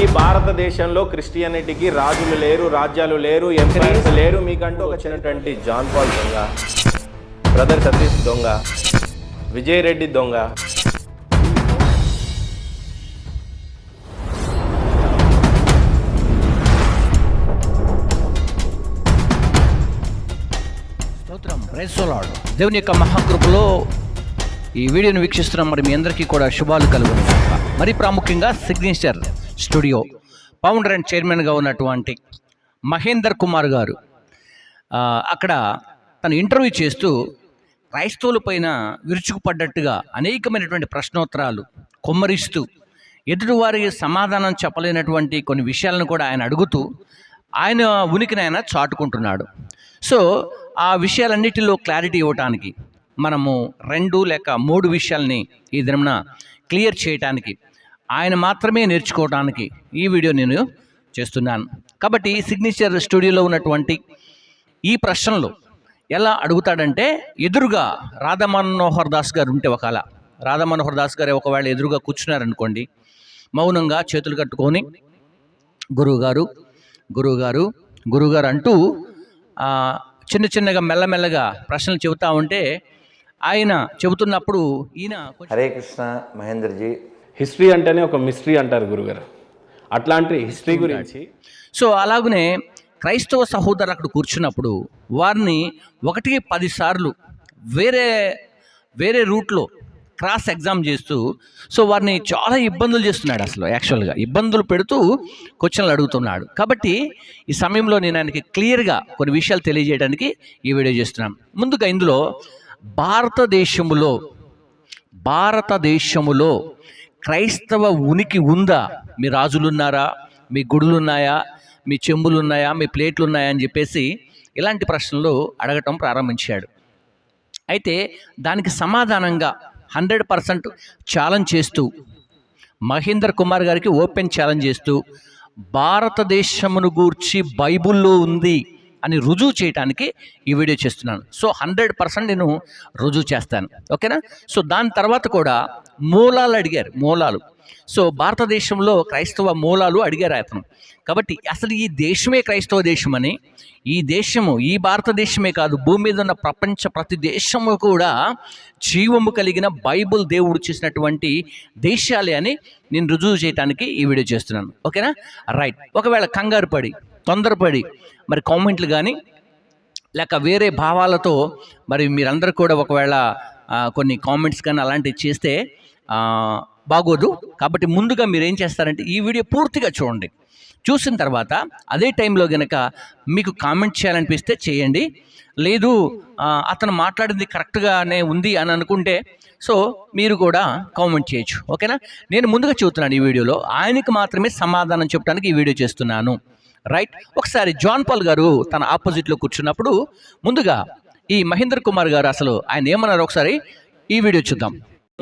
ఈ భారతదేశంలో క్రిస్టియానిటీకి రాజులు లేరు రాజ్యాలు లేరు ఎంపైర్స్ లేరు. మీకంటూ వచ్చినటువంటి జాన్ పాల్ దొంగ బ్రదర్ సతీష్ దొంగ విజయ్ రెడ్డి దొంగ. స్తోత్రం దేవుని యొక్క మహాకృపలో ఈ వీడియోను వీక్షిస్తున్న మరి మీ అందరికీ కూడా శుభాలు కలుగును. మరి ప్రాముఖ్యంగా సిగ్నేచర్ స్టూడియో ఫౌండర్ అండ్ చైర్మన్గా ఉన్నటువంటి మహేందర్ కుమార్ గారు. అక్కడ తను ఇంటర్వ్యూ చేస్తూ క్రైస్తవుల పైన విరుచుకుపడ్డట్టుగా అనేకమైనటువంటి ప్రశ్నోత్తరాలు కొమ్మరిస్తూ ఎదుటివారికి సమాధానం చెప్పలేనటువంటి కొన్ని విషయాలను కూడా ఆయన అడుగుతూ ఆయన ఉనికిని ఆయన చాటుకుంటున్నాడు. సో ఆ విషయాలన్నిటిలో క్లారిటీ ఇవ్వటానికి మనము రెండు లేక మూడు విషయాల్ని ఈ దినమున క్లియర్ చేయటానికి ఆయన మాత్రమే నేర్చుకోవడానికి ఈ వీడియో నేను చేస్తున్నాను. కాబట్టి సిగ్నేచర్ స్టూడియోలో ఉన్నటువంటి ఈ ప్రశ్నలు ఎలా అడుగుతాడంటే ఎదురుగా రాధామనోహర్ దాస్ గారు ఉంటే ఒకవేళ రాధా మనోహర్ దాస్ గారు ఒకవేళ ఎదురుగా కూర్చున్నారనుకోండి మౌనంగా చేతులు కట్టుకొని గురువుగారు గురువుగారు గురువుగారు అంటూ చిన్న చిన్నగా మెల్లమెల్లగా ప్రశ్నలు చెబుతూ ఉంటే ఆయన చెబుతున్నప్పుడు ఈయన హరే కృష్ణ మహేంద్రజీ హిస్టరీ అంటేనే ఒక మిస్టరీ అంటారు గురుగారు. అట్లాంటి హిస్టరీ గురించి సో అలాగనే క్రైస్తవ సహోదరులు అక్కడ కూర్చున్నప్పుడు వారిని ఒకటికి పదిసార్లు వేరే వేరే రూట్లో క్రాస్ ఎగ్జామ్ చేస్తూ సో వారిని చాలా ఇబ్బందులు చేస్తున్నాడు అసలు యాక్చువల్గా. ఇబ్బందులు పెడుతూ క్వశ్చన్లు అడుగుతున్నాడు. కాబట్టి ఈ సమయంలో నేను ఆయనకి క్లియర్గా కొన్ని విషయాలు తెలియజేయడానికి ఈ వీడియో చేస్తున్నాను. ముందుగా ఇందులో భారతదేశములో భారతదేశములో క్రైస్తవ ఉనికి ఉందా? మీ రాజులున్నారా? మీ గుడులున్నాయా? మీ చెంబులు ఉన్నాయా మీ ప్లేట్లు ఉన్నాయా అని చెప్పేసి ఇలాంటి ప్రశ్నలు అడగటం ప్రారంభించాడు. అయితే దానికి సమాధానంగా హండ్రెడ్ పర్సెంట్ ఛాలెంజ్ చేస్తూ మహేందర్ కుమార్ గారికి ఓపెన్ ఛాలెంజ్ చేస్తూ భారతదేశమును గూర్చి బైబుల్లో ఉంది. అని రుజువు చేయడానికి ఈ వీడియో చేస్తున్నాను. సో హండ్రెడ్ పర్సెంట్ నేను రుజువు చేస్తాను. ఓకేనా? సో దాని తర్వాత కూడా మూలాలు అడిగారు మూలాలు. సో భారతదేశంలో క్రైస్తవ మూలాలు అడిగారు అతను. కాబట్టి అసలు ఈ దేశమే క్రైస్తవ దేశమని ఈ దేశము ఈ భారతదేశమే కాదు భూమి మీద ఉన్న ప్రపంచ ప్రతి దేశము కూడా జీవము కలిగిన బైబుల్ దేవుడు చేసినటువంటి దేశాలే అని నేను రుజువు చేయడానికి ఈ వీడియో చేస్తున్నాను. ఓకేనా? రైట్. ఒకవేళ కంగారు పడి తొందరపడి మరి కామెంట్లు కానీ లేక వేరే భావాలతో మరి మీరందరూ కూడా ఒకవేళ కొన్ని కామెంట్స్ కానీ అలాంటివి చేస్తే బాగోదు. కాబట్టి ముందుగా మీరు ఏం చేస్తారంటే ఈ వీడియో పూర్తిగా చూడండి. చూసిన తర్వాత అదే టైంలో కనుక మీకు కామెంట్ చేయాలనిపిస్తే చేయండి. లేదు అతను మాట్లాడింది కరెక్ట్గానే ఉంది అని అనుకుంటే సో మీరు కూడా కామెంట్ చేయొచ్చు. ఓకేనా? నేను ముందుగా చూస్తున్నాను ఈ వీడియోలో. ఆయనకు మాత్రమే సమాధానం చెప్పడానికి ఈ వీడియో చేస్తున్నాను. రైట్? ఒకసారి జాన్ పాల్ గారు తన ఆపోజిట్లో కూర్చున్నప్పుడు ముందుగా ఈ మహేందర్ కుమార్ గారు అసలు ఆయన ఏమన్నారు? ఒకసారి ఈ వీడియో చూద్దాం.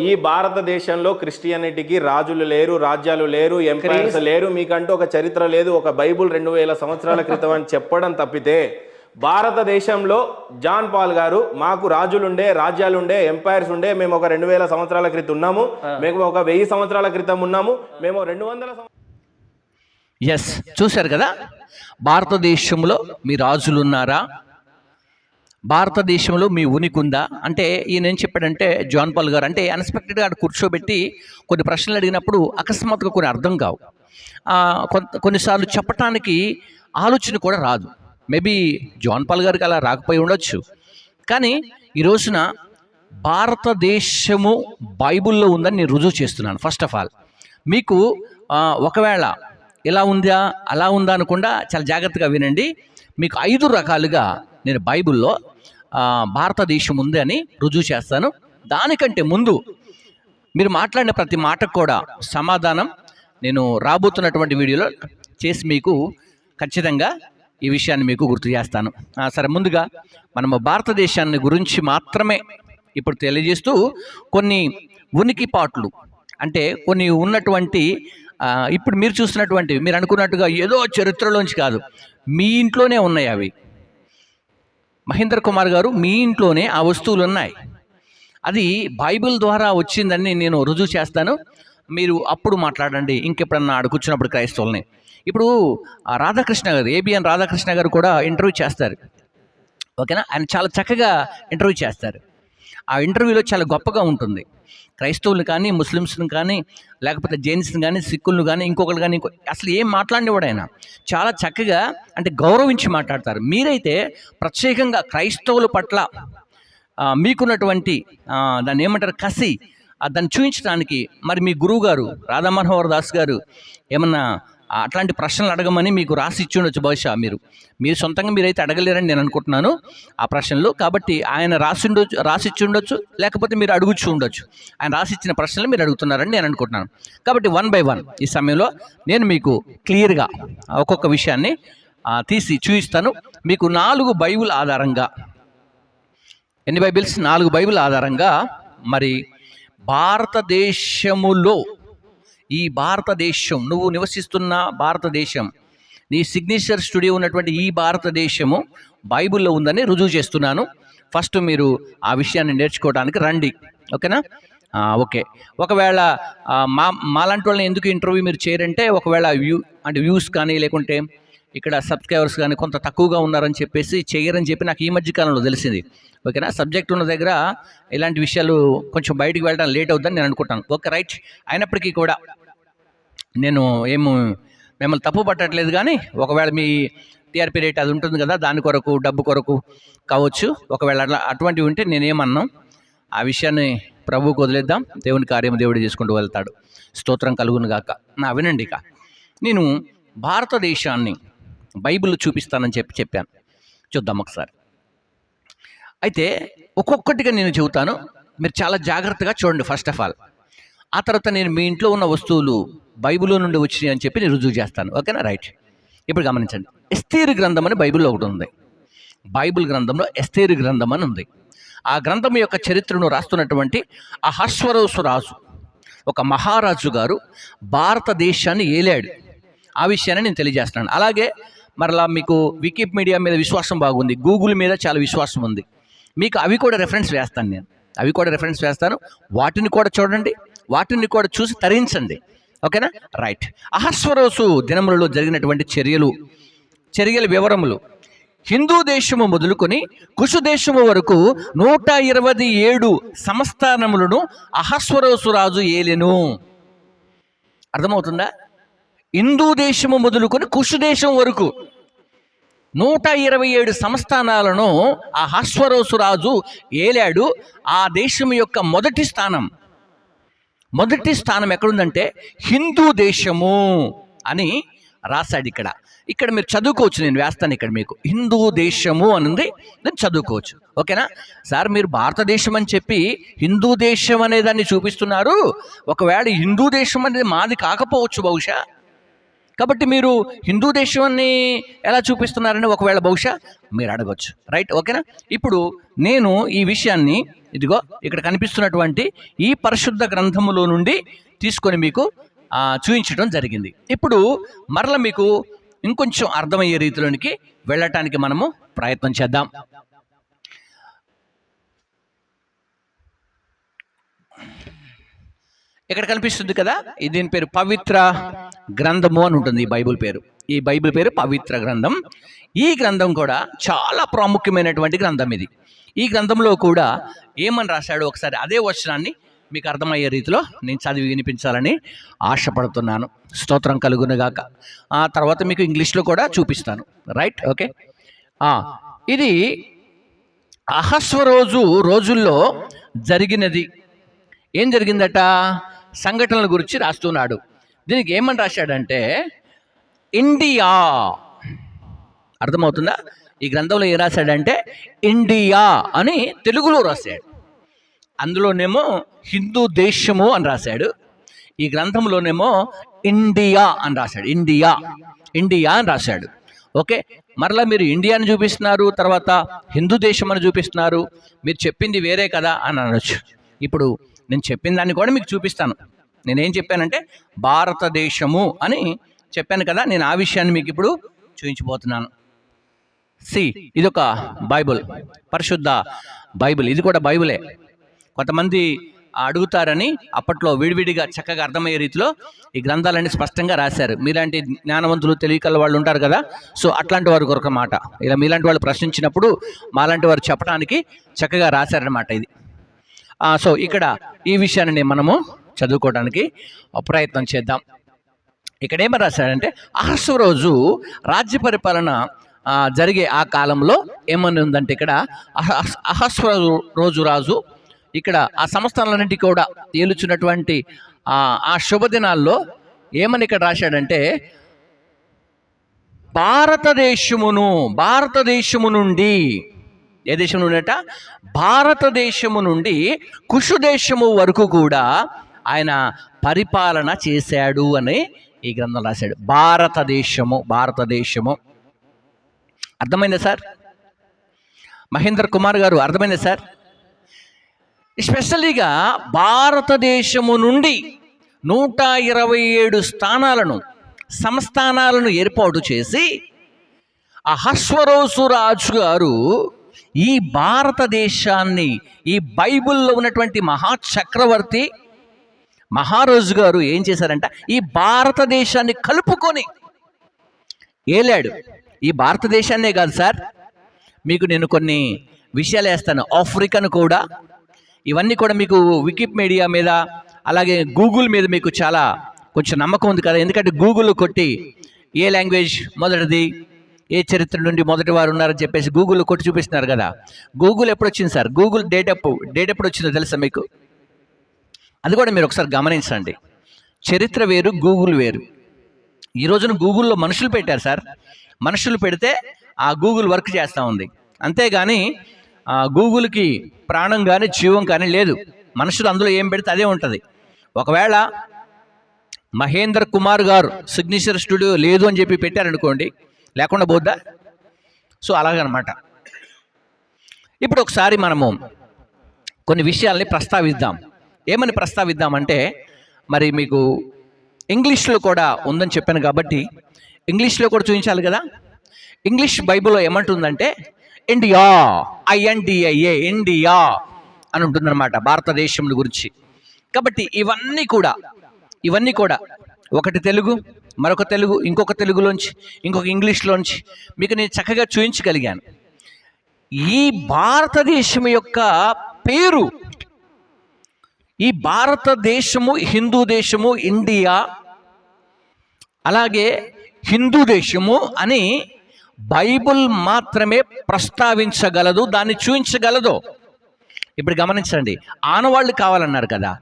ఈ భారతదేశంలో క్రిస్టియానిటీకి రాజులు లేరు రాజ్యాలు లేరు ఎంపైర్స్ లేరు మీకంటూ ఒక చరిత్ర లేదు ఒక బైబుల్ రెండు వేల సంవత్సరాల క్రితం అని చెప్పడం తప్పితే భారతదేశంలో జాన్ పాల్ గారు మాకు రాజులుండే రాజ్యాలుండే ఎంపైర్స్ ఉండే మేము ఒక రెండు వేల సంవత్సరాల క్రితం ఉన్నాము మేము ఒక వెయ్యి సంవత్సరాల క్రితం ఉన్నాము మేము రెండు వందల ఎస్ చూశారు కదా? భారతదేశంలో మీ రాజులు ఉన్నారా భారతదేశంలో మీ ఉనికి ఉందా అంటే ఈయన ఏం చెప్పాడంటే జాన్ పాల్ గారు అంటే అన్ఎక్స్పెక్టెడ్గా అక్కడ కూర్చోబెట్టి కొన్ని ప్రశ్నలు అడిగినప్పుడు అకస్మాత్తుగా కొన్ని అర్థం కావు. కొంత కొన్నిసార్లు చెప్పటానికి ఆలోచన కూడా రాదు. మేబీ జాన్ పాల్ గారికి అలా రాకపోయి ఉండొచ్చు. కానీ ఈ రోజున భారతదేశము బైబిల్లో ఉందని నేను రుజువు చేస్తున్నాను ఫస్ట్ ఆఫ్ ఆల్ మీకు ఒకవేళ ఇలా ఉందా అలా ఉందా అనకుండా చాలా జాగ్రత్తగా వినండి. మీకు ఐదు రకాలుగా నేను బైబిల్లో భారతదేశం ఉంది అని రుజువు చేస్తాను. దానికంటే ముందు మీరు మాట్లాడిన ప్రతి మాటకు కూడా సమాధానం నేను రాబోతున్నటువంటి వీడియోలో చేసి మీకు ఖచ్చితంగా ఈ విషయాన్ని మీకు గుర్తు చేస్తాను. ఆ, సరే ముందుగా మనము భారతదేశాన్ని గురించి మాత్రమే ఇప్పుడు తెలియజేస్తూ కొన్ని ఉనికి పాట్లు అంటే కొన్ని ఉన్నటువంటి ఇప్పుడు మీరు చూస్తున్నటువంటివి మీరు అనుకున్నట్టుగా ఏదో చరిత్రలోంచి కాదు మీ ఇంట్లోనే ఉన్నాయి అవి. మహేంద్ర కుమార్ గారు మీ ఇంట్లోనే ఆ వస్తువులు ఉన్నాయి. అది బైబిల్ ద్వారా వచ్చిందని నేను రుజువు చేస్తాను. మీరు అప్పుడు మాట్లాడండి ఇంకెప్పుడన్నా ఆడ కూర్చున్నప్పుడు క్రైస్తవుల్ని. ఇప్పుడు రాధాకృష్ణ గారు ఏబిఎన్ రాధాకృష్ణ గారు కూడా ఇంటర్వ్యూ చేస్తారు. ఓకేనా? ఆయన చాలా చక్కగా ఇంటర్వ్యూ చేస్తారు. ఆ ఇంటర్వ్యూలో చాలా గొప్పగా ఉంటుంది. క్రైస్తవులు కానీ ముస్లిమ్స్ని కానీ లేకపోతే జైన్స్ని కానీ సిక్కులను కానీ ఇంకొకరు కానీ ఇంకో అసలు ఏం మాట్లాడేవాడు ఆయన? చాలా చక్కగా అంటే గౌరవించి మాట్లాడతారు. మీరైతే ప్రత్యేకంగా క్రైస్తవుల పట్ల మీకున్నటువంటి దాన్ని ఏమంటారు? కసి దాన్ని చూపించడానికి మరి మీ గురువు గారు రాధామనోహర్ దాస్ గారు ఏమన్నా అట్లాంటి ప్రశ్నలు అడగమని మీకు రాసి ఇచ్చి ఉండొచ్చు బహుశా మీరు. మీరు సొంతంగా మీరైతే అడగలేరని నేను అనుకుంటున్నాను ఆ ప్రశ్నలు. కాబట్టి ఆయన రాసి ఉండొచ్చు రాసిచ్చి ఉండొచ్చు లేకపోతే మీరు అడుగుచ్చు ఉండొచ్చు. ఆయన రాసి ఇచ్చిన ప్రశ్నలు మీరు అడుగుతున్నారని నేను అనుకుంటున్నాను. కాబట్టి వన్ బై వన్ ఈ సమయంలో నేను మీకు క్లియర్గా ఒక్కొక్క విషయాన్ని తీసి చూపిస్తాను. మీకు నాలుగు బైబుల్ ఆధారంగా ఎన్ని బైబిల్స్? నాలుగు బైబిల్ ఆధారంగా మరి భారతదేశములో ఈ భారతదేశం నువ్వు నివసిస్తున్న భారతదేశం నీ సిగ్నేచర్ స్టూడియో ఉన్నటువంటి ఈ భారతదేశము బైబిల్లో ఉందని రుజువు చేస్తున్నాను. ఫస్ట్ మీరు ఆ విషయాన్ని నేర్చుకోవడానికి రండి. ఓకేనా? ఓకే. ఒకవేళ మా మాలాంటి వాళ్ళని ఎందుకు ఇంటర్వ్యూ మీరు చేయరంటే ఒకవేళ వ్యూ అంటే వ్యూస్ కానీ లేకుంటే ఇక్కడ సబ్స్క్రైబర్స్ కానీ కొంత తక్కువగా ఉన్నారని చెప్పేసి చేయరని చెప్పి నాకు ఈ మధ్య కాలంలో తెలిసింది. ఓకేనా? సబ్జెక్ట్ ఉన్న దగ్గర ఇలాంటి విషయాలు కొంచెం బయటికి వెళ్ళడం లేట్ అవుతుందని నేను అనుకుంటాను. Okay right. అయినప్పటికీ కూడా నేను ఏమో మిమ్మల్ని తప్పు పట్టట్లేదు కానీ ఒకవేళ మీ టీఆర్పీ రేట్ అది ఉంటుంది కదా దాని కొరకు డబ్బు కొరకు కావచ్చు. ఒకవేళ అట్లా అటువంటివి ఉంటే నేనేమన్నాం ఆ విషయాన్ని ప్రభువుకు వదిలేద్దాం దేవుని కార్యం దేవుడు చేసుకుంటూ వెళ్తాడు. స్తోత్రం కలుగును గాక. నా వినండి ఇక. నేను భారతదేశాన్ని బైబిల్ చూపిస్తానని చెప్పి చెప్పాను. చూద్దాం ఒకసారి. అయితే ఒక్కొక్కటిగా నేను చెబుతాను. మీరు చాలా జాగ్రత్తగా చూడండి ఫస్ట్ ఆఫ్ ఆల్. ఆ తర్వాత నేను మీ ఇంట్లో ఉన్న వస్తువులు బైబిల్లో నుండి వచ్చినాయి అని చెప్పి నేను రుజువు చేస్తాను. ఓకేనా? రైట్. ఇప్పుడు గమనించండి. ఎస్తేరు గ్రంథం అని బైబిల్లో ఒకటి ఉంది. బైబిల్ గ్రంథంలో ఎస్తేరు గ్రంథం అని ఉంది. ఆ గ్రంథం యొక్క చరిత్రను రాస్తున్నటువంటి అహస్వరోసు రాజు ఒక మహారాజు గారు భారతదేశాన్ని ఏలాడు. ఆ విషయాన్ని నేను తెలియజేస్తున్నాను. అలాగే మరలా మీకు వికీపీడియా మీద విశ్వాసం బాగుంది. గూగుల్ మీద చాలా విశ్వాసం ఉంది. మీకు అవి కూడా రెఫరెన్స్ వేస్తాను నేను. అవి కూడా రెఫరెన్స్ వేస్తాను. వాటిని కూడా చూడండి. వాటిని కూడా చూసి తరించండి. ఓకేనా? రైట్. అహస్వరోసు దినములలో జరిగినటువంటి చర్యలు చర్యల వివరములు. హిందూ దేశము మొదలుకొని కుషు దేశము వరకు నూట ఇరవై ఏడు సంస్థానములను అహస్వరోసు రాజు ఏలెను. అర్థమవుతుందా? హిందూ దేశము మొదలుకొని కుషు దేశం వరకు నూట ఇరవై ఏడు సంస్థానాలను ఆ హస్వరోసు రాజు ఏలాడు. ఆ దేశం యొక్క మొదటి స్థానం మొదటి స్థానం ఎక్కడుందంటే హిందూ దేశము అని రాశాడు ఇక్కడ. ఇక్కడ మీరు చదువుకోవచ్చు నేను వేస్తాను ఇక్కడ మీకు. హిందూ దేశము అని ఉంది నేను చదువుకోవచ్చు. ఓకేనా? సార్ మీరు భారతదేశం అని చెప్పి హిందూ దేశం అనే దాన్ని చూపిస్తున్నారు. ఒకవేళ హిందూ దేశం అనేది మాది కాకపోవచ్చు బహుశా. కాబట్టి మీరు హిందూ దేశాన్ని ఎలా చూపిస్తున్నారని ఒకవేళ బహుశా మీరు అడగొచ్చు. రైట్ ఓకేనా? ఇప్పుడు నేను ఈ విషయాన్ని ఇదిగో ఇక్కడ కనిపిస్తున్నటువంటి ఈ పరిశుద్ధ గ్రంథములో నుండి తీసుకొని మీకు చూపించడం జరిగింది. ఇప్పుడు మరల మీకు ఇంకొంచెం అర్థమయ్యే రీతిలోనికి వెళ్ళటానికి మనము ప్రయత్నం చేద్దాం. ఇక్కడ కనిపిస్తుంది కదా? దీని పేరు పవిత్ర గ్రంథము అని ఉంటుంది ఈ బైబిల్ పేరు. ఈ బైబిల్ పేరు పవిత్ర గ్రంథం. ఈ గ్రంథం కూడా చాలా ప్రాముఖ్యమైనటువంటి గ్రంథం ఇది. ఈ గ్రంథంలో కూడా ఏమని రాశాడు? ఒకసారి అదే వచనాన్ని మీకు అర్థమయ్యే రీతిలో నేను చదివి వినిపించాలని ఆశపడుతున్నాను. స్తోత్రం కలుగునుగాక ఆ తర్వాత మీకు ఇంగ్లీష్లో కూడా చూపిస్తాను. రైట్ ఓకే ఇది అహస్వరోజు రోజుల్లో జరిగినది. ఏం జరిగిందట? సంఘటనల గురించి రాస్తున్నాడు. దీనికి ఏమని రాశాడంటే ఇండియా. అర్థమవుతుందా? ఈ గ్రంథంలో ఏం రాశాడంటే ఇండియా అని తెలుగులో రాశాడు. అందులోనేమో హిందూ దేశము అని రాశాడు. ఈ గ్రంథంలోనేమో ఇండియా అని రాశాడు. ఇండియా. ఇండియా అని రాశాడు. ఓకే? మరలా మీరు ఇండియాని చూపిస్తున్నారు తర్వాత హిందూ దేశం అని చూపిస్తున్నారు. మీరు చెప్పింది వేరే కదా అని అనొచ్చు. ఇప్పుడు నేను చెప్పిన దాన్ని కూడా మీకు చూపిస్తాను. నేనేం చెప్పానంటే భారతదేశము అని చెప్పాను కదా నేను ఆ విషయాన్ని మీకు ఇప్పుడు చూపించబోతున్నాను. సి ఇది ఒక బైబుల్ పరిశుద్ధ బైబిల్ ఇది కూడా బైబిలే. కొంతమంది అడుగుతారని అప్పట్లో విడివిడిగా చక్కగా అర్థమయ్యే రీతిలో ఈ గ్రంథాలన్నీ స్పష్టంగా రాశారు. మీలాంటి జ్ఞానవంతులు తెలివికల వాళ్ళు ఉంటారు కదా సో అట్లాంటి వారి కొరకు మాట. ఇలా మీలాంటి వాళ్ళు ప్రశ్నించినప్పుడు మాలాంటి వారు చెప్పడానికి చక్కగా రాశారనమాట ఇది. సో ఇక్కడ ఈ విషయాన్ని మనము చదువుకోవడానికి ప్రయత్నం చేద్దాం. ఇక్కడ ఏమని రాశాడంటే అహస్వ రోజు రాజ్య పరిపాలన జరిగే ఆ కాలంలో ఏమని ఉందంటే ఇక్కడ అహస్ అహస్వ రోజు రాజు ఇక్కడ ఆ సంస్థలన్నింటి కూడా ఏలుచున్నటువంటి ఆ శుభదినాల్లో ఏమని ఇక్కడ రాశాడంటే భారతదేశమును భారతదేశము నుండి ఏ దేశం నుండట భారతదేశము నుండి కుషు దేశము వరకు కూడా ఆయన పరిపాలన చేశాడు అని ఈ గ్రంథం రాశాడు. భారతదేశము భారతదేశము. అర్థమైందా సార్? మహేంద్ర కుమార్ గారు అర్థమైందా సార్? ఎస్పెషల్లీగా భారతదేశము నుండి నూట ఇరవై ఏడు స్థానాలను సంస్థానాలను ఏర్పాటు చేసి అహస్వరోసు రాజు గారు ఈ భారతదేశాన్ని ఈ బైబిల్లో ఉన్నటువంటి మహా చక్రవర్తి మహారాజు గారు ఏం చేశారంట? ఈ భారతదేశాన్ని కలుపుకొని ఏలాడు. ఈ భారతదేశాన్నే కాదు సార్ మీకు నేను కొన్ని విషయాలు వేస్తాను. ఆఫ్రికన్ కూడా. ఇవన్నీ కూడా మీకు వికీపీడియా మీద అలాగే గూగుల్ మీద మీకు చాలా కొంచెం నమ్మకం ఉంది కదా. ఎందుకంటే గూగుల్ కొట్టి ఏ లాంగ్వేజ్ మొదటిది ఏ చరిత్ర నుండి మొదటి వారు ఉన్నారని చెప్పేసి గూగుల్ కొట్టి చూపిస్తున్నారు కదా. గూగుల్ ఎప్పుడు వచ్చింది సార్? గూగుల్ డేట్ ఎప్పుడు డేట్ ఎప్పుడు వచ్చిందో తెలుసా మీకు? అది కూడా మీరు ఒకసారి గమనించండి. చరిత్ర వేరు గూగుల్ వేరు. ఈ రోజున గూగుల్లో మనుషులు పెట్టారు సార్. మనుషులు పెడితే ఆ గూగుల్ వర్క్ చేస్తూ ఉంది. అంతేగాని గూగుల్కి ప్రాణం కానీ జీవం కానీ లేదు. మనుషులు అందులో ఏం పెడితే అదే ఉంటుంది. ఒకవేళ మహేందర్ కుమార్ గారు సిగ్నేచర్ స్టూడియో లేదు అని చెప్పి పెట్టారనుకోండి లేకుండా పోద్దా? సో అలాగనమాట. ఇప్పుడు ఒకసారి మనము కొన్ని విషయాల్ని ప్రస్తావిద్దాం. ఏమని ప్రస్తావిద్దామంటే మరి మీకు ఇంగ్లీష్లో కూడా ఉందని చెప్పాను కాబట్టి ఇంగ్లీష్లో కూడా చూపించాలి కదా? ఇంగ్లీష్ బైబిల్లో ఏమంటుందంటే ఇండియా ఐఎన్డిఐఏ ఇండియా అని ఉంటుందన్నమాట భారతదేశం గురించి. కాబట్టి ఇవన్నీ కూడా ఇవన్నీ కూడా ఒకటి తెలుగు మరొక తెలుగు ఇంకొక తెలుగులోంచి ఇంకొక ఇంగ్లీష్లోంచి మీకు నేను చక్కగా చూపించగలిగాను. ఈ భారతదేశం యొక్క పేరు ఈ భారతదేశము హిందూ దేశము ఇండియా అలాగే హిందూ దేశము అని బైబుల్ మాత్రమే ప్రస్తావించగలదు దాన్ని చూపించగలదు ఇప్పుడు గమనించండి ఆనవాళ్ళు కావాలన్నారు కదా.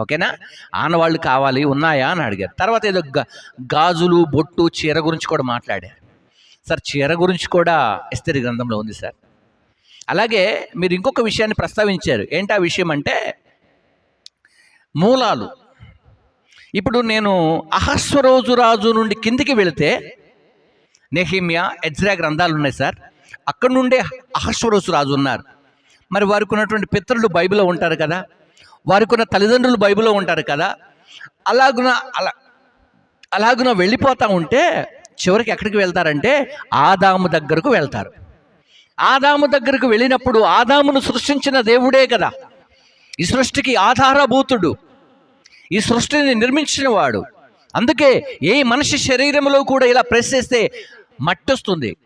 ఓకేనా? ఆనవాళ్ళు కావాలి ఉన్నాయా అని అడిగారు. తర్వాత ఏదో గాజులు బొట్టు చీర గురించి కూడా మాట్లాడారు. సార్ చీర గురించి కూడా ఇస్త్రీ గ్రంథంలో ఉంది సార్. అలాగే మీరు ఇంకొక విషయాన్ని ప్రస్తావించారు. ఏంటి ఆ విషయం అంటే మూలాలు. ఇప్పుడు నేను అహస్వరోజు రాజు నుండి కిందికి వెళితే నెహిమియా ఎజ్రా గ్రంథాలు ఉన్నాయి సార్. అక్కడ నుండే అహస్వరోజు రాజు ఉన్నారు. మరి వారికి ఉన్నటువంటి పితరులు బైబిల్లో ఉంటారు కదా. వారికి ఉన్న తల్లిదండ్రులు బైబిల్లో ఉంటారు కదా. అలాగున అలా అలాగున వెళ్ళిపోతూ ఉంటే చివరికి ఎక్కడికి వెళ్తారంటే ఆదాము దగ్గరకు వెళ్తారు. ఆదాము దగ్గరకు వెళ్ళినప్పుడు ఆదామును సృష్టించిన దేవుడే కదా. ఈ సృష్టికి ఆధారభూతుడు. ఈ సృష్టిని నిర్మించిన వాడు అందుకే ఏ మనిషి శరీరంలో కూడా ఇలా ప్రెస్ చేస్తే మట్టి వస్తుంది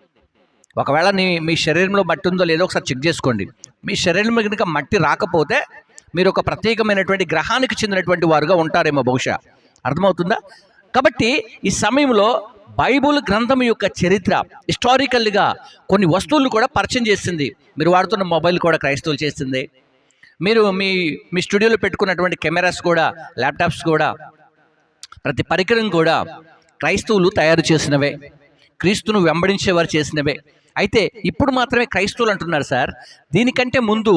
ఒకవేళ నీ మీ శరీరంలో మట్టి ఉందో లేదో ఒకసారి చెక్ చేసుకోండి. మీ శరీరంలో కనుక మట్టి రాకపోతే మీరు ఒక ప్రత్యేకమైనటువంటి గ్రహానికి చెందినటువంటి వారుగా ఉంటారేమో బహుశా. అర్థమవుతుందా? కాబట్టి ఈ సమయంలో బైబుల్ గ్రంథం యొక్క చరిత్ర హిస్టారికల్గా కొన్ని వస్తువులు కూడా పరిచయం చేసింది. మీరు వాడుతున్న మొబైల్ కూడా క్రైస్తవులు చేసింది. మీరు మీ మీ స్టూడియోలో పెట్టుకున్నటువంటి కెమెరాస్ కూడా ల్యాప్టాప్స్ కూడా ప్రతి పరికరం కూడా క్రైస్తవులు తయారు చేసినవే. క్రీస్తును వెంబడించేవారు చేసినవే. అయితే ఇప్పుడు మాత్రమే క్రైస్తవులు అంటున్నారు సార్ దీనికంటే ముందు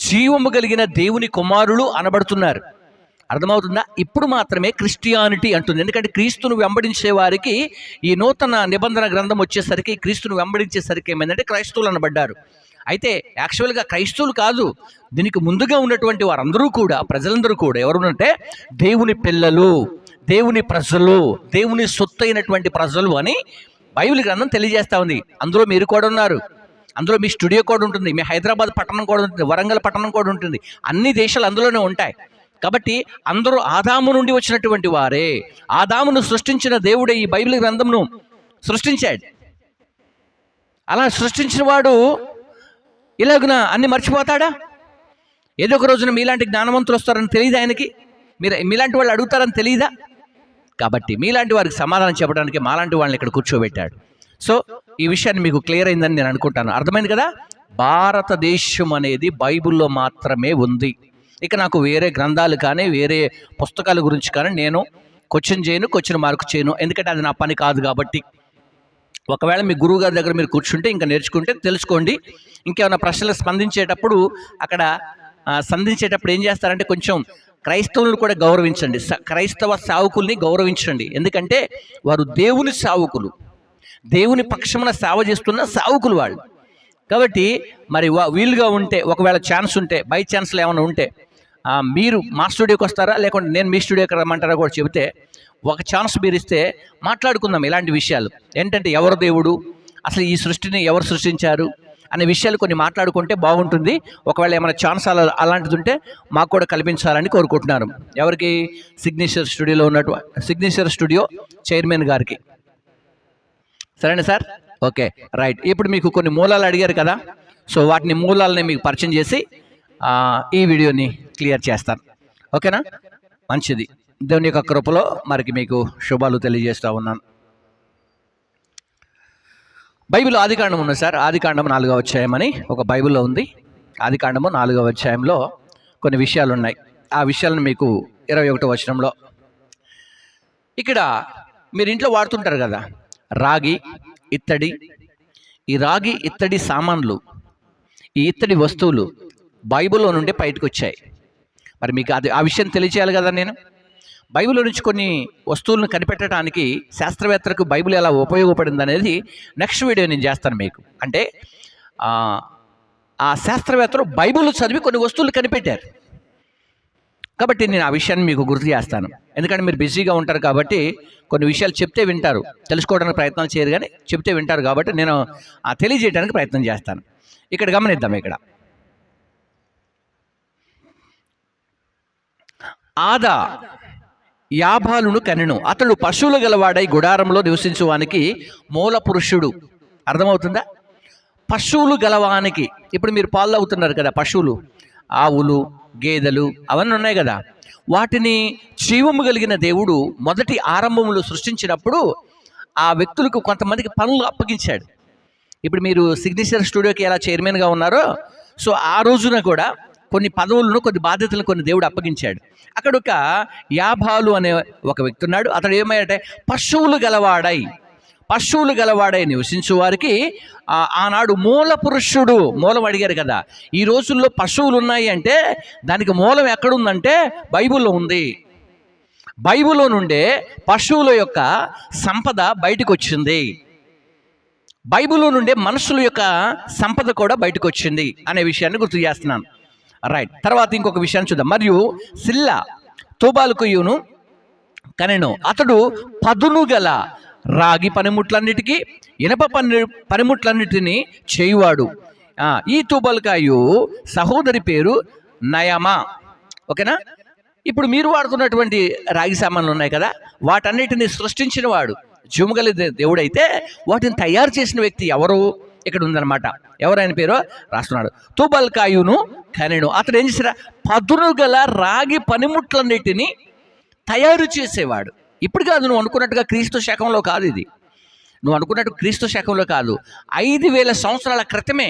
జీవము కలిగిన దేవుని కుమారులు అనబడుతున్నారు. అర్థమవుతుందా? ఇప్పుడు మాత్రమే క్రిస్టియానిటీ అంటుంది. ఎందుకంటే క్రీస్తును వెంబడించే వారికి ఈ నూతన నిబంధన గ్రంథం వచ్చేసరికి క్రీస్తును వెంబడించేసరికి ఏమైందంటే క్రైస్తవులు అనబడ్డారు. అయితే యాక్చువల్గా క్రైస్తవులు కాదు దీనికి ముందుగా ఉన్నటువంటి వారందరూ కూడా ప్రజలందరూ కూడా ఎవరునంటే దేవుని పిల్లలు దేవుని ప్రజలు దేవుని సొత్తైనటువంటి ప్రజలు అని బైబిల్ గ్రంథం తెలియజేస్తా ఉంది. అందులో మీరు కూడా ఉన్నారు. అందులో మీ స్టూడియో కూడా ఉంటుంది మీ హైదరాబాద్ పట్టణం కూడా ఉంటుంది వరంగల్ పట్టణం కూడా ఉంటుంది. అన్ని దేశాలు అందులోనే ఉంటాయి. కాబట్టి అందరూ ఆదాము నుండి వచ్చినటువంటి వారే. ఆదామును సృష్టించిన దేవుడే ఈ బైబిల్ గ్రంథంను సృష్టించాడు. అలా సృష్టించిన వాడు ఇలాగున? అన్ని మర్చిపోతాడా? ఏదో ఒక రోజున మీలాంటి జ్ఞానవంతులు వస్తారని తెలియదు ఆయనకి? మీరు మీలాంటి వాళ్ళు అడుగుతారని తెలియదా కాబట్టి మీలాంటి వారికి సమాధానం చెప్పడానికి మాలాంటి వాళ్ళని ఇక్కడ కూర్చోబెట్టాడు. సో ఈ విషయాన్ని మీకు క్లియర్ అయిందని నేను అనుకుంటాను. అర్థమైంది కదా? భారతదేశం అనేది బైబిల్లో మాత్రమే ఉంది. ఇక నాకు వేరే గ్రంథాలు కానీ వేరే పుస్తకాల గురించి కానీ నేను క్వశ్చన్ చేయను క్వశ్చన్ మార్క్ చేయను. ఎందుకంటే అది నా పని కాదు కాబట్టి. ఒకవేళ మీ గురువు గారి దగ్గర మీరు కూర్చుంటే ఇంకా నేర్చుకుంటే తెలుసుకోండి. ఇంకేమైనా ప్రశ్నలు స్పందించేటప్పుడు అక్కడ సంధించేటప్పుడు ఏం చేస్తారంటే కొంచెం క్రైస్తవులను కూడా గౌరవించండి. క్రైస్తవ సావుకుల్ని గౌరవించండి. ఎందుకంటే వారు దేవుని సావుకులు. దేవుని పక్షమున సేవ చేస్తున్న సావుకులు వాళ్ళు. కాబట్టి మరి వా- వీలుగా ఉంటే ఒకవేళ ఛాన్స్ ఉంటే బై ఛాన్స్లు ఏమైనా ఉంటే మీరు మా స్టూడియోకి వస్తారా? లేకుంటే నేను మీ స్టూడియోకి రమ్మంటారా కూడా చెబితే ఒక ఛాన్స్ మీరు ఇస్తే మాట్లాడుకుందాం ఇలాంటి విషయాలు. ఏంటంటే ఎవరు దేవుడు? అసలు ఈ సృష్టిని ఎవరు సృష్టించారు? అనే విషయాలు కొన్ని మాట్లాడుకుంటే బాగుంటుంది. ఒకవేళ ఏమైనా ఛాన్స్ అలా అలాంటిది ఉంటే మాకు కూడా కల్పించాలని కోరుకుంటున్నారు ఎవరికి? సిగ్నేచర్ స్టూడియోలో ఉన్నట్టు సిగ్నేచర్ స్టూడియో చైర్మన్ గారికి. సరేనా సార్? Okay right. ఇప్పుడు మీకు కొన్ని మూలాలు అడిగారు కదా. సో వాటిని మూలాలని మీకు పరిచయం చేసి ఈ వీడియోని క్లియర్ చేస్తాను. ఓకేనా? మంచిది. దేవుని యొక్క కృపలో మరికి మీకు శుభాలు తెలియజేస్తూ ఉన్నాను. బైబిల్ ఆదికాండం ఉంది సార్. ఆదికాండం నాలుగవ అధ్యాయమని ఒక బైబిల్లో ఉంది. ఆదికాండము నాలుగవ అధ్యాయంలో కొన్ని విషయాలు ఉన్నాయి ఆ విషయాలను మీకు ఇరవై ఒకటో వచనంలో. ఇక్కడ మీరు ఇంట్లో వాడుతుంటారు కదా రాగి ఇత్తడి. ఈ రాగి ఇత్తడి సామాన్లు ఈ ఇత్తడి వస్తువులు బైబిల్లో నుండి బయటకు వచ్చాయి. మరి మీకు అది ఆ విషయం తెలియచేయాలి కదా నేను? బైబిల్ నుంచి కొన్ని వస్తువులను కనిపెట్టడానికి శాస్త్రవేత్తలకు బైబిల్ ఎలా ఉపయోగపడింది అనేది నెక్స్ట్ వీడియో నేను చేస్తాను మీకు. అంటే ఆ, ఆ శాస్త్రవేత్తలు బైబిల్ చదివి కొన్ని వస్తువులు కనిపెట్టారు. కాబట్టి నేను ఆ విషయాన్ని మీకు గుర్తు చేస్తాను. ఎందుకంటే మీరు బిజీగా ఉంటారు కాబట్టి కొన్ని విషయాలు చెప్తే వింటారు. తెలుసుకోవడానికి ప్రయత్నం చేయరు కానీ చెప్తే వింటారు కాబట్టి నేను ఆ తెలియజేయడానికి ప్రయత్నం చేస్తాను. ఇక్కడ గమనిద్దాం ఇక్కడ. ఆదా. యాభాలును కనెను. అతడు పశువులు గలవాడై గుడారంలో నివసించువానికి మూల పురుషుడు అర్థమవుతుందా? పశువులు గలవానికి. ఇప్పుడు మీరు పాలు అవుతున్నారు కదా పశువులు. ఆవులు గేదెలు అవన్నీ ఉన్నాయి కదా. వాటిని జీవము కలిగిన దేవుడు మొదటి ఆరంభంలో సృష్టించినప్పుడు ఆ వ్యక్తులకు కొంతమందికి పనులు అప్పగించాడు. ఇప్పుడు మీరు సిగ్నేచర్ స్టూడియోకి ఎలా చైర్మన్గా ఉన్నారో సో ఆ రోజున కూడా కొన్ని పదవులను కొన్ని బాధ్యతలను కొన్ని దేవుడు అప్పగించాడు. అక్కడ ఒక యాభాలు అనే ఒక వ్యక్తి ఉన్నాడు. అతడు ఏమయ్యాడే పశువులు గలవాడై పశువులు గలవాడై నివసించు వారికి ఆనాడు మూల పురుషుడు మూలం అడిగారు కదా. ఈ రోజుల్లో పశువులు ఉన్నాయి అంటే దానికి మూలం ఎక్కడుందంటే బైబిల్లో ఉంది. బైబిల్లో నుండే పశువుల యొక్క సంపద బయటకు వచ్చింది బైబిల్లో నుండే మనుషుల యొక్క సంపద కూడా బయటకు వచ్చింది అనే విషయాన్ని గుర్తు చేస్తున్నాను. రైట్ తర్వాత ఇంకొక విషయాన్ని చూద్దాం. మరియు సిల్ల తూబాలుకుయును కనెను. అతడు పదును గల రాగి పనిముట్లన్నిటికీ ఇనప పని పనిముట్లన్నిటినీ చేయువాడు. ఈ తూబల్కాయు సహోదరి పేరు నయమా. ఓకేనా? ఇప్పుడు మీరు వాడుతున్నటువంటి రాగి సామాన్లు ఉన్నాయి కదా వాటన్నిటిని సృష్టించిన వాడు. జుమగలి దేవుడైతే వాటిని తయారు చేసిన వ్యక్తి ఎవరు? ఇక్కడ ఉందన్నమాట ఎవరైన పేరు? రాస్తున్నాడు. తూబల్కాయును కనెను. అతడు ఏం చేశారా పదును గల రాగి పనిముట్లన్నిటిని తయారు చేసేవాడు. ఇప్పుడు కాదు నువ్వు అనుకున్నట్టుగా క్రీస్తు శకంలో కాదు ఇది. నువ్వు అనుకున్నట్టు క్రీస్తు శకంలో కాదు. ఐదు వేల సంవత్సరాల క్రితమే.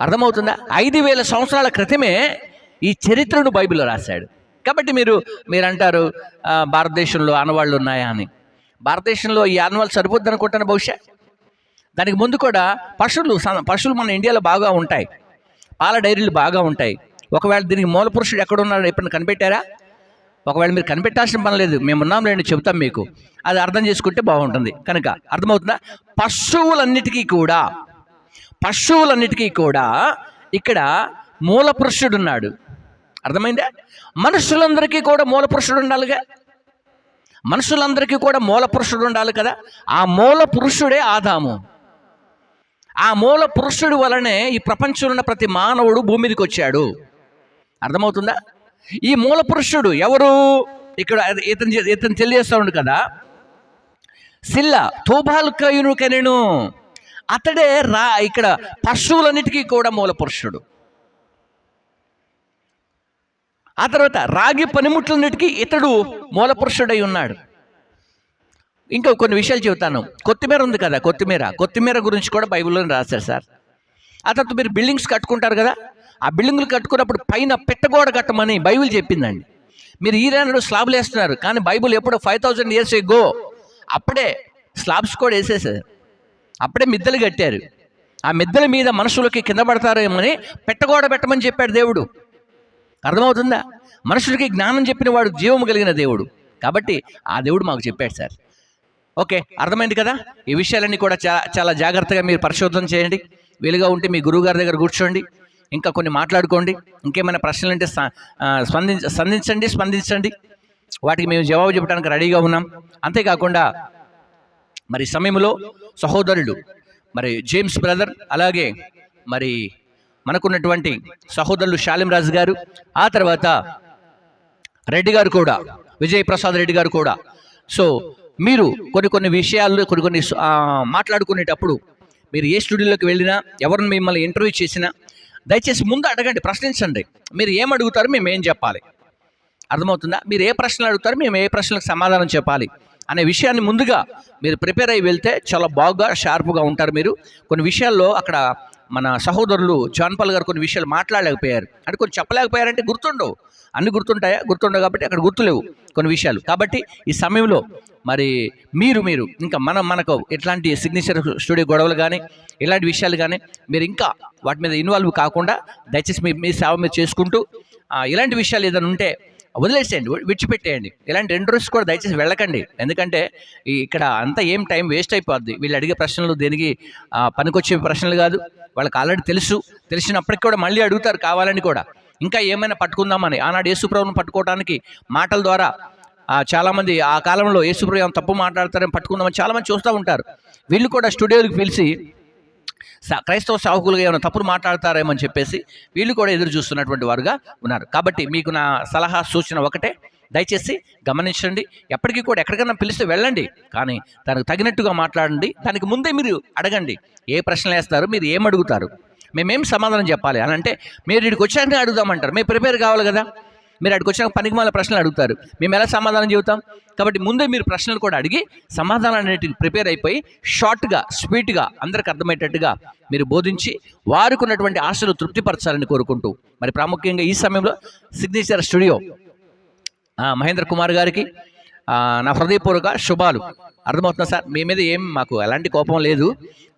అర్థమవుతుందా? ఐదు వేల సంవత్సరాల క్రితమే ఈ చరిత్రను బైబిల్లో రాశాడు. కాబట్టి మీరు మీరు అంటారు భారతదేశంలో ఆనవాళ్ళు ఉన్నాయా అని. భారతదేశంలో ఈ ఆనవాళ్ళు సరిపోద్ది అనుకుంటాను బహుశా దానికి ముందు కూడా పశువులు పశువులు మన ఇండియాలో బాగా ఉంటాయి. పాల డైరీలు బాగా ఉంటాయి. ఒకవేళ దీనికి మూల పురుషుడు ఎక్కడ ఉన్నాడో ఎప్పుడైనా కనిపెట్టారా? ఒకవేళ మీరు కనిపెట్టాల్సిన పని లేదు మేమున్నాం లేండి చెప్తాం మీకు. అది అర్థం చేసుకుంటే బాగుంటుంది. కనుక అర్థమవుతుందా? పశువులన్నిటికీ కూడా పశువులన్నిటికీ కూడా ఇక్కడ మూల పురుషుడు ఉన్నాడు అర్థమైందా? మనుషులందరికీ కూడా మూల పురుషుడు ఉండాలిగా. మనుషులందరికీ కూడా మూల పురుషుడు ఉండాలి కదా. ఆ మూల పురుషుడే ఆదాము. ఆ మూల పురుషుడు వలనే ఈ ప్రపంచంలో ఉన్న ప్రతి మానవుడు భూమి మీదకి వచ్చాడు. అర్థమవుతుందా? ఈ మూల పురుషుడు ఎవరు? ఇక్కడ ఇతను ఇతను తెలియజేస్తాడు కదా. సిల్ల తోబాలు కయును కనెను అతడే రా ఇక్కడ పశువులన్నిటికీ కూడా మూల పురుషుడు. ఆ తర్వాత రాగి పనిముట్లన్నిటికీ ఇతడు మూల పురుషుడై ఉన్నాడు. ఇంకా కొన్ని విషయాలు చెబుతాను. కొత్తిమీర ఉంది కదా కొత్తిమీర. కొత్తిమీర గురించి కూడా బైబిల్లో రాశారు సార్. ఆ తర్వాత మీరు బిల్డింగ్స్ కట్టుకుంటారు కదా ఆ బిల్డింగ్లు కట్టుకున్నప్పుడు పైన పెట్టగోడ కట్టమని బైబిల్ చెప్పిందండి. మీరు ఈరానుడు స్లాబ్లు వేస్తున్నారు కానీ బైబిల్ ఎప్పుడో ఫైవ్ థౌజండ్ ఇయర్స్ గో అప్పుడే స్లాబ్స్ కూడా వేసేసారు అప్పుడే మిద్దెలు కట్టారు. ఆ మిద్దెల మీద మనుషులకి కింద పడతారేమని పెట్టగోడ పెట్టమని చెప్పాడు దేవుడు. అర్థమవుతుందా? మనుషులకి జ్ఞానం చెప్పిన వాడు జీవము కలిగిన దేవుడు. కాబట్టి ఆ దేవుడు మాకు చెప్పాడు సార్. ఓకే అర్థమైంది కదా? ఈ విషయాలన్నీ కూడా చాలా చాలా జాగ్రత్తగా మీరు పరిశోధన చేయండి. వీలుగా ఉంటే మీ గురువుగారి దగ్గర కూర్చోండి. ఇంకా కొన్ని మాట్లాడుకోండి. ఇంకేమైనా ప్రశ్నలు ఉంటే స్పందించ స్పందించండి స్పందించండి. వాటికి మేము జవాబు చెప్పడానికి రెడీగా ఉన్నాం. అంతేకాకుండా మరి సమయంలో సహోదరుడు మరి జేమ్స్ బ్రదర్ అలాగే మరి మనకున్నటువంటి సహోదరులు రాజు గారు ఆ తర్వాత రెడ్డి గారు కూడా విజయ్ ప్రసాద్ రెడ్డి గారు కూడా. సో మీరు కొన్ని కొన్ని విషయాలు కొన్ని కొన్ని మాట్లాడుకునేటప్పుడు మీరు ఏ స్టూడియోలోకి వెళ్ళినా ఎవరిని మిమ్మల్ని ఇంటర్వ్యూ చేసినా దయచేసి ముందు అడగండి ప్రశ్నించండి. మీరు ఏం అడుగుతారో మేము ఏం చెప్పాలి? అర్థమవుతుందా? మీరు ఏ ప్రశ్నలు అడుగుతారో మేము ఏ ప్రశ్నలకు సమాధానం చెప్పాలి అనే విషయాన్ని ముందుగా మీరు ప్రిపేర్ అయ్యి వెళ్తే చాలా బాగా షార్ప్గా ఉంటారు మీరు. కొన్ని విషయాల్లో అక్కడ మన సహోదరులు జాన్పాల్ గారు కొన్ని విషయాలు మాట్లాడలేకపోయారు. అంటే కొన్ని చెప్పలేకపోయారంటే గుర్తుండవు. అన్ని గుర్తుంటాయా? గుర్తుండవు కాబట్టి అక్కడ గుర్తులేవు కొన్ని విషయాలు. కాబట్టి ఈ సమయంలో మరి మీరు మీరు ఇంకా మనం మనకు ఇట్లాంటి సిగ్నేచర్ స్టూడియో గొడవలు కానీ ఇలాంటి విషయాలు కానీ మీరు ఇంకా వాటి మీద ఇన్వాల్వ్ కాకుండా దయచేసి మీ మీ సేవ మీరు చేసుకుంటూ ఇలాంటి విషయాలు ఏదైనా ఉంటే వదిలేసేయండి విడిచిపెట్టేయండి. ఇలాంటి ఇంట్రెస్ట్ కూడా దయచేసి వెళ్ళకండి. ఎందుకంటే ఇక్కడ అంతా ఏం టైం వేస్ట్ అయిపోద్ది. వీళ్ళు అడిగే ప్రశ్నలు దేనికి పనికొచ్చే ప్రశ్నలు కాదు. వాళ్ళకి ఆల్రెడీ తెలుసు. తెలిసినప్పటికి కూడా మళ్ళీ అడుగుతారు కావాలని కూడా. ఇంకా ఏమైనా పట్టుకుందామని ఆనాడు యేసుప్రభుని పట్టుకోవడానికి మాటల ద్వారా చాలామంది ఆ కాలంలో యేసుప్రభు ఏమైనా తప్పు మాట్లాడతారని పట్టుకుందామని చాలామంది చూస్తూ ఉంటారు. వీళ్ళు కూడా స్టూడియోకి పిలిచి క్రైస్తవ సాహకులుగా ఏమైనా తప్పులు మాట్లాడతారేమని అని చెప్పేసి వీళ్ళు కూడా ఎదురు చూస్తున్నటువంటి వారుగా ఉన్నారు. కాబట్టి మీకు నా సలహా సూచన ఒకటే. దయచేసి గమనించండి. ఎప్పటికీ కూడా ఎక్కడికైనా పిలిస్తే వెళ్ళండి. కానీ దానికి తగినట్టుగా మాట్లాడండి. దానికి ముందే మీరు అడగండి. ఏ ప్రశ్నలు వేస్తారు? మీరు ఏం అడుగుతారు? మేమేం సమాధానం చెప్పాలి? అని అంటే మీరు ఇక్కడికి వచ్చాక అడుగుదామంటారు మేము ప్రిపేర్ కావాలి కదా? మీరు అక్కడికి వచ్చినాక పనికిమాల ప్రశ్నలు అడుగుతారు. మేము ఎలా సమాధానం చెబుతాం? కాబట్టి ముందే మీరు ప్రశ్నలు కూడా అడిగి సమాధానం అనేటివి ప్రిపేర్ అయిపోయి షార్ట్గా స్వీట్గా అందరికి అర్థమయ్యేటట్టుగా మీరు బోధించి వారికి ఉన్నటువంటి ఆశలు తృప్తిపరచాలని కోరుకుంటూ మరి ప్రాముఖ్యంగా ఈ సమయంలో సిగ్నేచర్ స్టూడియో మహేంద్ర కుమార్ గారికి నా హృదయపూర్వక శుభాలు. అర్థమవుతుందా సార్? మీ మీద ఏం మాకు ఎలాంటి కోపం లేదు.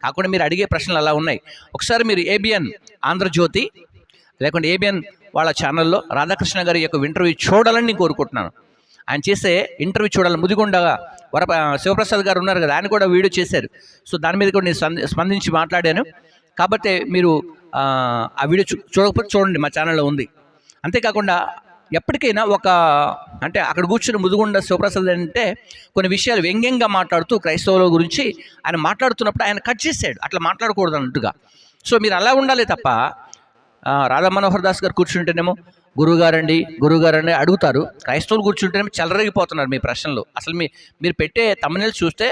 కాకుండా మీరు అడిగే ప్రశ్నలు అలా ఉన్నాయి. ఒకసారి మీరు ఏబిఎన్ ఆంధ్రజ్యోతి లేకుంటే ఏబిఎన్ వాళ్ళ ఛానల్లో రాధాకృష్ణ గారి యొక్క ఇంటర్వ్యూ చూడాలని నేను కోరుకుంటున్నాను. ఆయన చేసే ఇంటర్వ్యూ చూడాలి ముదిగుండగా వర శివప్రసాద్ గారు ఉన్నారు కదా ఆయన కూడా వీడియో చేశారు. సో దాని మీద కూడా నేను స్పందించి మాట్లాడాను. కాబట్టి మీరు ఆ, వీడియో చూ చూడకపోతే చూడండి మా ఛానల్లో ఉంది. అంతేకాకుండా ఎప్పటికైనా ఒక అంటే అక్కడ కూర్చుని ముదుగుండ శివప్రసాద్ అంటే కొన్ని విషయాలు వ్యంగ్యంగా మాట్లాడుతూ క్రైస్తవుల గురించి ఆయన మాట్లాడుతున్నప్పుడు ఆయన కట్ చేశాడు. అట్లా మాట్లాడకూడదు అన్నట్టుగా. సో మీరు అలా ఉండాలి తప్ప రాధా మనోహర్ దాస్ గారు కూర్చుంటేనేమో గురువుగారండి గురువుగారండి అడుగుతారు. క్రైస్తవులు కూర్చుంటేనేమో చెలరగిపోతున్నారు మీ ప్రశ్నలు. అసలు మీ మీరు పెట్టే తమిళ చూస్తే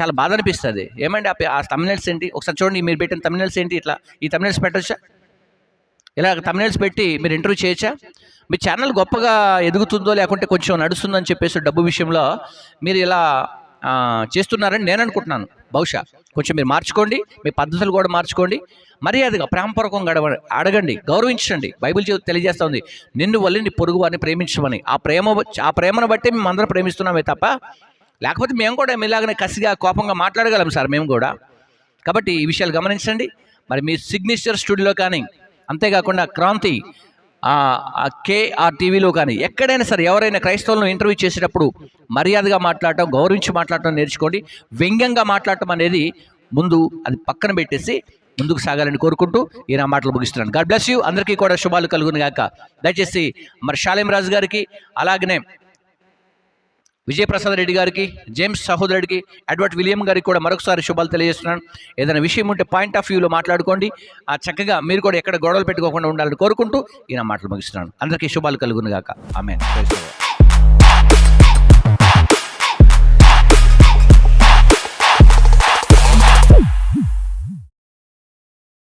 చాలా బాధ అనిపిస్తుంది. ఏమండి ఆ తమిళనల్స్ ఏంటి? ఒకసారి చూడండి మీరు పెట్టిన తమిళస్ ఏంటి ఇట్లా? ఈ తమిళస్ పెట్టచ్చా? ఇలా తమిళస్ పెట్టి మీరు ఇంటర్వ్యూ చేయొచ్చా? మీ ఛానల్ గొప్పగా ఎదుగుతుందో లేకుంటే కొంచెం నడుస్తుందని చెప్పేసి డబ్బు విషయంలో మీరు ఇలా చేస్తున్నారని నేను అనుకుంటున్నాను బహుశా కొంచెం మీరు మార్చుకోండి మీ పద్ధతులు కూడా మార్చుకోండి. మర్యాదగా ప్రేమపూర్వకంగా అడగ అడగండి గౌరవించండి. బైబిల్ తెలియజేస్తుంది నిన్ను వల్లి నీ పొరుగు వారిని ప్రేమించమని. ఆ ప్రేమ ఆ ప్రేమను బట్టి మేము అందరం ప్రేమిస్తున్నామే తప్ప లేకపోతే మేము కూడా మీలాగనే కసిగా కోపంగా మాట్లాడగలం సార్ మేము కూడా. కాబట్టి ఈ విషయాలు గమనించండి. మరి మీ సిగ్నేచర్ స్టూడియోలో కానీ అంతేకాకుండా క్రాంతి కేఆర్ టీవీలో కానీ ఎక్కడైనా సరే ఎవరైనా క్రైస్తవులను ఇంటర్వ్యూ చేసేటప్పుడు మర్యాదగా మాట్లాడటం గౌరవించి మాట్లాడటం నేర్చుకోండి. వ్యంగ్యంగా మాట్లాడటం అనేది ముందు అది పక్కన పెట్టేసి ముందుకు సాగాలని కోరుకుంటూ ఈ నా మాటలు ముగిస్తున్నాను. God bless you. అందరికీ కూడా శుభాలు కలుగును గాక. దయచేసి మరి షాలేం రాజు గారికి అలాగనే విజయప్రసాద్ రెడ్డి గారికి జేమ్స్ సహోదరుడికి అడ్వర్ట్ విలియం గారికి కూడా మరొకసారి శుభాలు తెలియజేస్తున్నాను. ఏదైనా విషయం ఉంటే పాయింట్ ఆఫ్ వ్యూలో మాట్లాడుకోండి. ఆ చక్కగా మీరు కూడా ఎక్కడ గొడవలు పెట్టుకోకుండా ఉండాలని కోరుకుంటూ ఈయన మాటలు ముగిస్తున్నాను. అందరికీ శుభాలు కలుగునుగాక. ఆమె